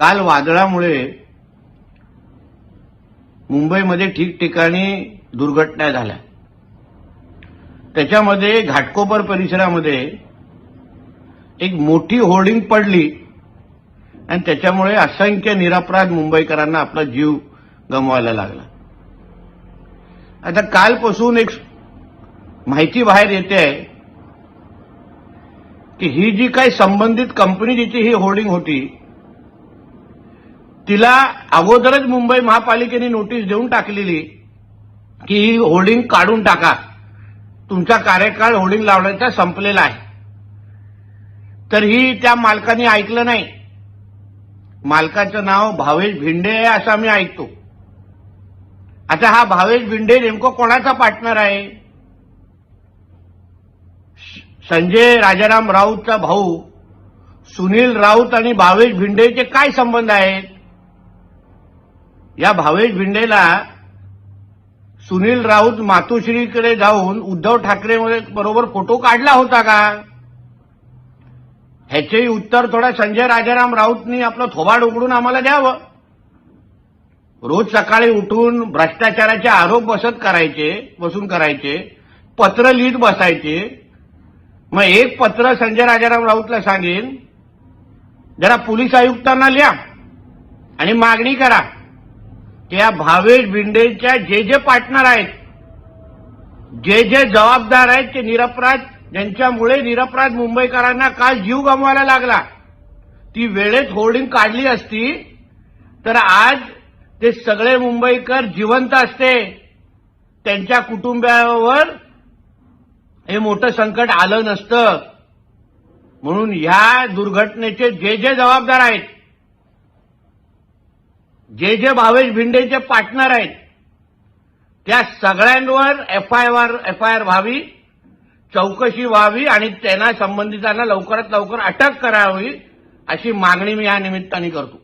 काल वादळामुळे मुंबईमध्ये ठिकठिकाणी दुर्घटना झाल्या. त्याच्यामध्ये घाटकोपर परिसरामध्ये एक मोठी होर्डिंग पडली आणि त्याच्यामुळे असंख्य निरापराध मुंबईकरांना आपला जीव गमवायला लागला. आता कालपासून एक माहिती बाहेर येते आहे की ही जी काही संबंधित कंपनी जिची ही होर्डिंग होती तिला अगोदरच मुंबई महापालिकेने नोटीस देऊन टाकलेली की ही होर्डिंग काढून टाका. तुमचा कार्यकाळ होर्डिंग लावण्याचा संपलेला आहे. तर ही त्या मालकाने ऐकलं नाही. मालकाचं नाव भावेश भिंडे आहे असं आम्ही ऐकतो. आता हा भावेश भिंडे नेमकं कोणाचा पार्टनर आहे? संजय राजाराम राऊतचा भाऊ सुनील राऊत आणि भावेश भिंडेचे काय संबंध आहेत? या भावेश भिंडेला सुनील राऊत मातोश्रीकडे जाऊन उद्धव ठाकरे बरोबर फोटो काढला होता का? ह्याचेही उत्तर थोडा संजय राजाराम राऊतनी आपलं थोबाड उघडून आम्हाला द्यावं. रोज सकाळी उठून भ्रष्टाचाराचे आरोप बसत करायचे बसून करायचे पत्र लिहित बसायचे मग एक पत्र संजय राजाराम राऊतला सांगेन. जरा पोलीस आयुक्तांना लिहा आणि मागणी करा की या भावेश भिंडेच्या जे जे पार्टनर आहेत जे जे जबाबदार आहेत ते निरपराध ज्यांच्यामुळे निरपराध मुंबईकरांना काल जीव गमवायला लागला ती वेळेत होर्डिंग काढली असती तर आज ते सगळे मुंबईकर जिवंत असते. त्यांच्या कुटुंबावर हे मोठं संकट आलं नसतं. म्हणून ह्या दुर्घटनेचे जे जे जबाबदार आहेत जे जे भावेश भिंडेचे पार्टनर आहेत त्या सगळ्यांवर F I R F I R व्हावी चौकशी व्हावी आणि त्यांना संबंधितांना लवकरात लवकर अटक करावी अशी मागणी मी या निमित्ताने करतो.